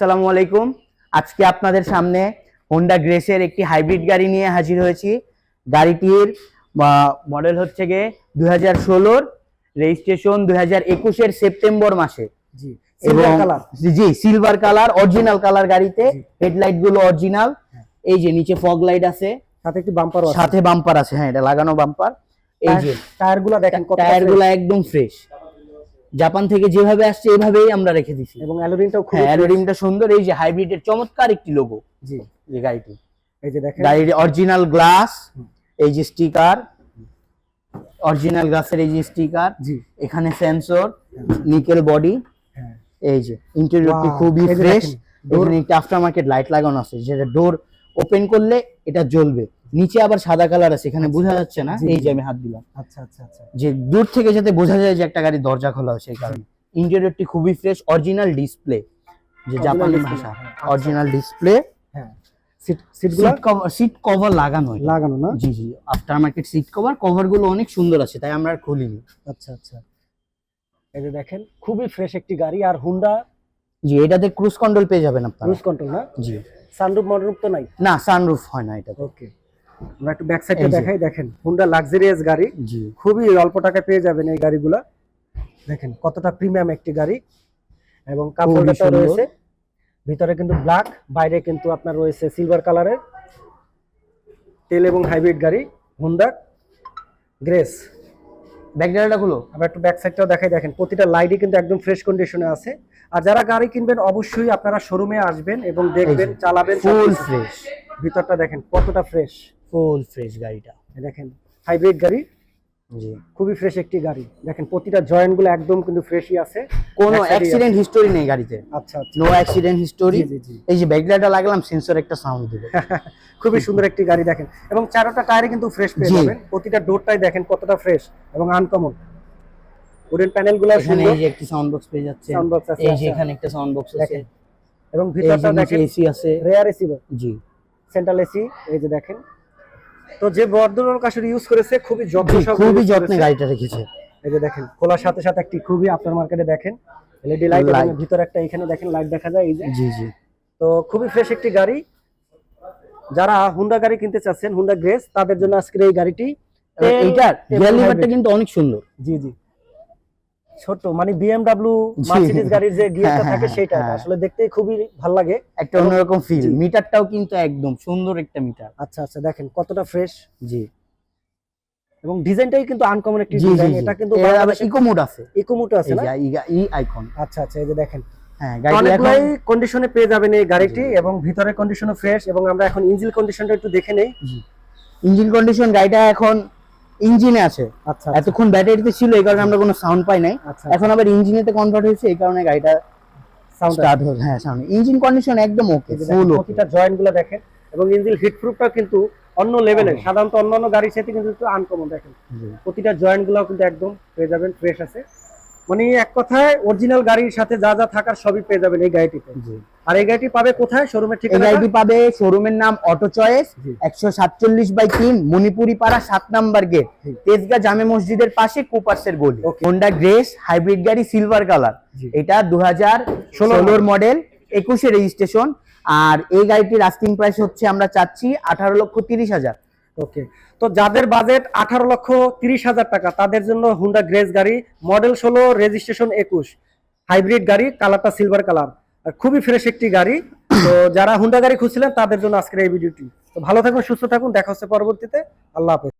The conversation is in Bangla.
আসসালামু আলাইকুম। আজকে আপনাদের সামনে হোন্ডা গ্রেসের একটি হাইব্রিড গাড়ি নিয়ে হাজির হয়েছি। গাড়িটির মডেল হচ্ছে গিয়ে দুই হাজার ষোলোর রেজিস্ট্রেশন দুই হাজার একুশের সেপ্টেম্বর মাসে। জি এবং জি সিলভার কালার অরিজিনাল কালার গাড়িতে। হেডলাইটগুলো অরিজিনাল এই যে নিচে ফগ লাইট আছে। সাথে একটি বাম্পারও আছে। সাথে বাম্পার আছে হ্যাঁ এটা লাগানো বাম্পার এই যে টায়ারগুলা দেখেন টায়ারগুলো একদম ফ্রেশ জাপান থেকে যেভাবে আসছে এভাবেই আমরা রেখে দিছি। এবং অ্যালোরিনটাও খুব হ্যাঁ অ্যালোরিমটা সুন্দর এই যে হাইব্রিডের চমৎকার একটি লোগো জি। যে গাড়িটি। এই যে দেখেন। গাড়ির অরিজিনাল গ্লাস এই যে স্টিকার অরিজিনাল গ্লাসের এই যে স্টিকার জি। এখানে সেন্সর নিকেল বডি হ্যাঁ। এই যে ইন্টেরিয়রটি খুবই ফ্রেশ এখানে একটা আফটার মার্কেট লাইট লাগানো আছে যেটা ডোর ওপেন করলে এটা জ্বলবে। নিচে আবার সাদা কালার আছে এখানে বোঝা যাচ্ছে না? এই যে আমি হাত দিলাম। আচ্ছা আচ্ছা আচ্ছা। যে দূর থেকে যাতে বোঝা যায় যে একটা গাড়ির দরজা খোলা হয়েছে এই কারণে। ইন্টেরিয়রটি খুবই ফ্রেশ অরিজিনাল ডিসপ্লে যে জাপানি ভাষা। হ্যাঁ, আচ্ছা। অরিজিনাল ডিসপ্লে হ্যাঁ। Seat seat cover seat cover লাগানো এটা। লাগানো না? জি জি। আফটার মার্কেট সিট কভার কভারগুলো অনেক সুন্দর আছে তাই আমরা খুলিনি। আচ্ছা আচ্ছা। এই যে দেখেন খুবই ফ্রেশ একটি গাড়ি আর হুন্ডা জি এটাতে ক্রুজ কন্ট্রোল পেয়ে যাবেন আপনারা। ক্রুজ কন্ট্রোল না? জি। সানরুফ মডরুফ তো নাই? না সানরুফ হয় না এটাতে। ওকে আমরা একটু ব্যাক সাইডটা দেখাই দেখেন হুন্ডা লাক্সারিয়াস গাড়ি। খুবই অল্প টাকায় পেয়ে যাবেন এই গাড়িগুলা। দেখেন কতটা প্রিমিয়াম একটি গাড়ি। এবং কাপ খুবই হোল্ডারটা সুন্দর। রয়েছে। ভিতরে কিন্তু ব্ল্যাক বাইরে কিন্তু আপনার রয়েছে সিলভার কালারের তেল এবং হাইব্রিড গাড়ি হুন্ডা গ্রেস ব্যাক ডালাটা খুলো। আবার একটু ব্যাক সাইডটাও দেখাই দেখেন প্রতিটা লাইটই কিন্তু একদম ফ্রেশ কন্ডিশনে আছে। আর যারা গাড়ি কিনবেন অবশ্যই আপনারা শোরুমে আসবেন এবং দেখবেন চালাবেন ফুল ফ্রেশ ভিতরটা দেখেন কতটা ফ্রেশ ফুল ফ্রেশ গাড়িটা। দেখেন হাইব্রিড গাড়ি। জি। খুবই ফ্রেশ একটি গাড়ি। দেখেন প্রতিটা জয়েন্টগুলো একদম কিন্তু ফ্রেশই আছে। কোনো অ্যাক্সিডেন্ট হিস্টোরি নেই গাড়িতে। আচ্ছা নো অ্যাক্সিডেন্ট হিস্টোরি। এই যে ব্যাক ডালাটা লাগলাম সেন্সর একটা সাউন্ড দিবে। খুবই সুন্দর একটি গাড়ি দেখেন। এবং চারোটা টায়ারে কিন্তু ফ্রেশ পেয়ে যাবেন। প্রতিটা ডোরটাই দেখেন কতটা ফ্রেশ এবং আনকমন উডেন প্যানেলগুলো এখানে এই যে একটি সাউন্ড বক্স পেয়ে যাচ্ছে। সাউন্ড বক্স আছে এই যে আচ্ছা। এখানে একটা সাউন্ড বক্স আছে। এবং ভিতরটা দেখেন এসি আছে। রেয়ার এসি জি। সেন্ট্রাল এসি এই যে দেখেন। তো যে ভদ্রলোক আসলে ইউজ করেছে খুবই যত্ন সহকারে খুবই যত্নে গাড়িটা রেখেছে। এই যে দেখেন খোলার সাথে সাথে একটি খুবই আপনার মার্কেটে দেখেন। এলইডি লাইট এবং ভিতর একটা এখানে দেখেন লাইট দেখা যায় এই যে। জি জি। তো খুবই ফ্রেশ একটি গাড়ি। যারা হুন্ডা গাড়ি কিনতে চাচ্ছেন হুন্ডা গ্রেস তাদের জন্য আজকের এই গাড়িটি এইটার গিয়ার লিভারটা কিন্তু অনেক সুন্দর। জি জি। ছোট মানে বিএমডব্লিউ মার্সিডিজ গাড়ির যে গিয়ারটা হ্যাঁ, থাকে হ্যাঁ, সেটা হ্যাঁ। আসলে দেখতে খুবই ভালো লাগে। একটা অন্যরকম ফিল মিটারটাও কিন্তু একদম সুন্দর একটা মিটার। আচ্ছা আচ্ছা দেখেন কতটা ফ্রেশ জি। এবং ডিজাইনটাই কিন্তু আনকমন একটি ডিজাইন এটা কিন্তু ইকো মোড আছে। ইকোমোটো আছে এই না? ই- আইকন আচ্ছা আচ্ছা এই যে দেখেন। হ্যাঁ অনেকগুলাই কন্ডিশনে পেয়ে যাবেন এই গাড়িটি এবং ভিতরের কন্ডিশনও ফ্রেশ এবং আমরা এখন ইঞ্জিন কন্ডিশনটা একটু দেখে নেই। ইঞ্জিন কন্ডিশন গাড়িটা এখন ইঞ্জিনে আছে। আচ্ছা এতক্ষণ ব্যাটারিতে ছিল এই কারণে আমরা কোনো সাউন্ড পাই নাই। আচ্ছা এখন আবার ইঞ্জিনেতে কনভার্ট হয়েছে এই কারণে গাড়িটা সাউন্ড স্টার্ট হল হ্যাঁ সাউন্ড ইঞ্জিন কন্ডিশন একদম ওকে ফুল ওকে প্রতিটা জয়েন্টগুলো দেখেন এবং ইঞ্জিন হিট প্রুফটা কিন্তু অন্য লেভেলের। সাধারণত অন্যান্য গাড়ির সাথে কিন্তু একটু আনকমন দেখেন। প্রতিটা জয়েন্টগুলো কিন্তু একদম পেয়ে যাবেন ফ্রেশ আছে। মানে এক কথায় অরিজিনাল গাড়ির সাথে যা যা থাকার সবই পেয়ে যাবেন এই গাড়িটিতে। আর এই গাড়িটি পাবে কোথায়? শোরুমের এই গাড়িটি পাবে শোরুমের নাম অটো চয়েস জি। একশো সাতচল্লিশ বাই তিন মণিপুরি পাড়া সাত নাম্বার গেট। তেজগা জামে মসজিদের পাশে কুপার্সের গলি. হোন্ডা গ্রেস হাইব্রিড গাড়ি সিলভার কালার এটা দু হাজার ষোলোর মডেল একুশে রেজিস্ট্রেশন আর এই গাড়িটির আস্কিং প্রাইস হচ্ছে আমরা চাচ্ছি আঠারো লক্ষ তিরিশ হাজার। ওকে তো যাদের বাজেট আঠারো লক্ষ তিরিশ হাজার টাকা, তাদের জন্য হুন্ডা গ্রেস গাড়ি মডেল ষোলো রেজিস্ট্রেশন একুশ। হাইব্রিড গাড়ি, কালারটা সিলভার কালার খুবই ফ্রেশ একটি গাড়ি। তো যারা হুন্ডা গাড়ি খুঁজছিলেন, তাদের জন্য আজকের এই ভিডিওটি তো ভালো থাকুন, সুস্থ থাকুন, দেখা হচ্ছে পরবর্তীতে। আল্লাহ হাফেজ।